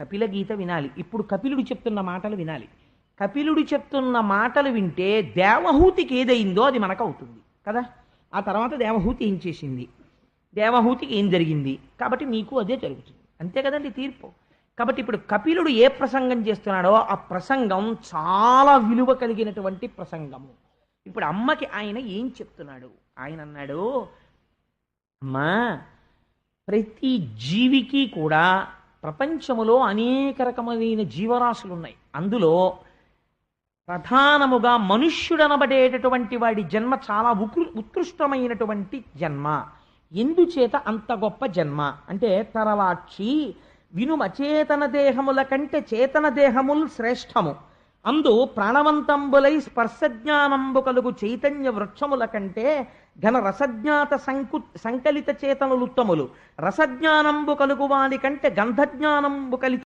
కపిల గీత వినాలి. ఇప్పుడు కపిలుడు చెప్తున్న మాటలు వినాలి. కపిలుడు చెప్తున్న మాటలు వింటే దేవహూతికి ఏదైందో అది మనకు అవుతుంది కదా? ఆ తర్వాత దేవహూతి ఏం చేసింది? దేవహూతికి ఏం జరిగింది? కాబట్టి మీకు అదే జరుగుతుంది. అంతే కదండి తీర్పు. కాబట్టి ఇప్పుడు కపిలుడు ఏ ప్రసంగం చేస్తున్నాడో ఆ ప్రసంగం చాలా విలువ కలిగినటువంటి ప్రసంగము. ఇప్పుడు అమ్మకి ఆయన ఏం చెప్తున్నాడు? ఆయన అన్నాడు అమ్మా ప్రతి జీవికి కూడా ప్రపంచములో అనేక రకమైన జీవరాశులు ఉన్నాయి అందులో ప్రధానముగా మనుష్యుడనబడేటటువంటి వాడి జన్మ చాలా ఉకృ ఉత్కృష్టమైనటువంటి జన్మ. ఎందుచేత అంత గొప్ప జన్మ? అంటే తరవాక్షి వినుమ చేతన దేహముల కంటే చేతన దేహములు శ్రేష్టము. అందు ప్రాణవంతంబులై స్పర్శజ్ఞానంబు కలుగు చైతన్య వృక్షముల కంటే ఘన రసజ్ఞాత సంకు సంకలిత చేతనులుత్తములు రసజ్ఞానంబు కలుగు వాని కంటే గంధజ్ఞానంబు కలిత